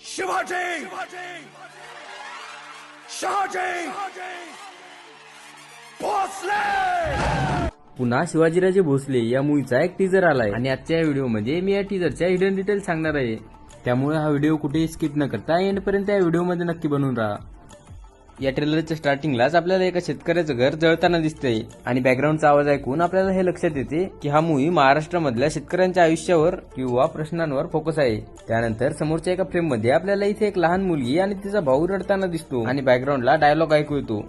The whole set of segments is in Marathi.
शिवाजी! शहाजी भोसले! पुन्हा शिवाजीराजे भोसले या मूवीचा एक टीजर आलाय. आणि आजच्या व्हिडिओ व्हिडिओमध्ये मी या टीजरच्या हिडन डिटेल सांगणार आहे. त्यामुळे हा व्हिडिओ कुठेही स्किप न करता एंडपर्यंत या व्हिडिओमध्ये नक्की बनवून राहा. या ट्रेलरच्या स्टार्टिंगलाच आपल्याला एका शेतकऱ्याचं घर जळताना दिसतंय. आणि बॅकग्राऊंडचा आवाज ऐकून आपल्याला हे लक्षात येते की हा मूवी महाराष्ट्रामधल्या शेतकऱ्यांच्या आयुष्यावर किंवा प्रश्नांवर फोकस आहे. त्यानंतर समोरच्या एका फ्रेममध्ये आपल्याला इथे एक लहान मुलगी आणि तिचा भाऊ रडताना दिसतो. आणि बॅकग्राऊंडला डायलॉग ऐकू येतो.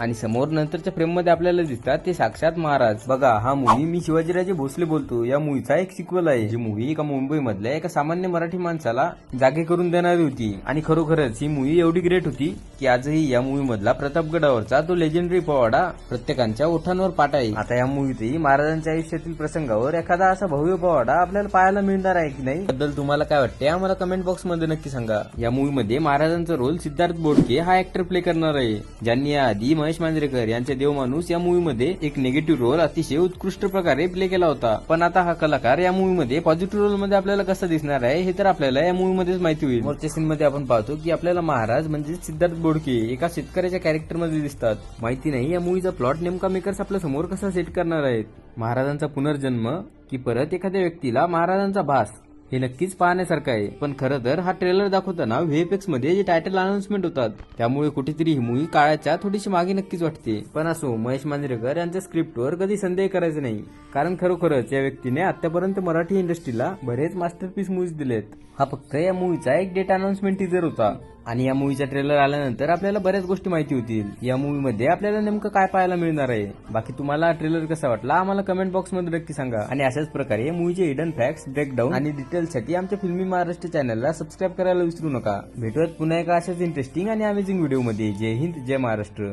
आणि समोर नंतरच्या फ्रेममध्ये आपल्याला दिसतात ते साक्षात महाराज. बघा हा मूवी मी शिवाजीराजे भोसले बोलतो. या मूवीचा एक सिक्वल आहे. जी मूवी एका मुंबई मधल्या एका सामान्य मराठी माणसाला जागे करून देणारी होती. आणि खरोखरच ही मूवी एवढी ग्रेट होती की आजही या मूवी मधला प्रतापगडावरचा तो लेजेंडरी पोवाडा प्रत्येकांच्या ओठांवर पाठ आहे आता या मूवीतही महाराजांच्या आयुष्यातील प्रसंगावर एखादा असा भव्य पोवाडा आपल्याला पाहायला मिळणार आहे की नाही? बद्दल तुम्हाला काय वाटते आम्हाला कमेंट बॉक्समध्ये नक्की सांगा. या मूवीमध्ये महाराजांचा रोल सिद्धार्थ बोडके हा ऍक्टर प्ले करणार आहे. ज्यांनी याआधी महेश मांजरेकर यांचे देवमानूस या मूवीमध्ये एक निगेटिव्ह रोल अतिशय उत्कृष्ट प्रकारे प्ले केला होता. पण आता हा कलाकार या मूवीमध्ये पॉझिटिव्ह रोलमध्ये आपल्याला कसा दिसणार आहे हे तर आपल्याला या मूवीमध्येच माहिती होईल. मोर्च्या सीन मध्ये आपण पाहतो की आपल्याला महाराज म्हणजे सिद्धार्थ बोडके एका शेतकऱ्याच्या कॅरेक्टरमध्ये दिसतात. माहिती नाही या मूवीचा प्लॉट नेमका मेकर्स आपल्यासमोर कसा सेट करणार आहेत? महाराजांचा पुनर्जन्म की परत एखाद्या व्यक्तीला महाराजांचा भास? हे नक्कीच पाहण्यासारखं आहे. पण खरं तर हा ट्रेलर दाखवताना व्हीएफएक्समध्ये जे टायटल अनाउन्समेंट होतात त्यामुळे कुठेतरी ही मूवी काळाच्या थोडीशी मागे नक्कीच वाटते. पण असो महेश मांजरेकर यांच्या स्क्रिप्टवर कधी संदेह करायचा नाही. कारण खरोखरच या व्यक्तीने आतापर्यंत मराठी इंडस्ट्रीला बरेच मास्टरपीस मूवीज दिलेत. हा फक्त या मूवीचा एक डेट अनाउन्समेंट टीजर होता. आणि या मूवीचा ट्रेलर आल्यानंतर आपल्याला बऱ्याच गोष्टी माहिती होतील. या मूवीमध्ये आपल्याला नेमकं काय पाहायला मिळणार आहे? बाकी तुम्हाला ट्रेलर कसा वाटला आम्हाला कमेंट बॉक्समध्ये नक्की सांगा. आणि अशाच प्रकारे मूवीचे हिडन फॅक्ट्स ब्रेकडाऊन आणि डिटेल्ससाठी आमच्या फिल्मी महाराष्ट्र चॅनलला सबस्क्राईब करायला विसरू नका. भेटूयात पुन्हा एका अशाच इंटरेस्टिंग आणि अमेझिंग व्हिडिओमध्ये जय हिंद जय महाराष्ट्र.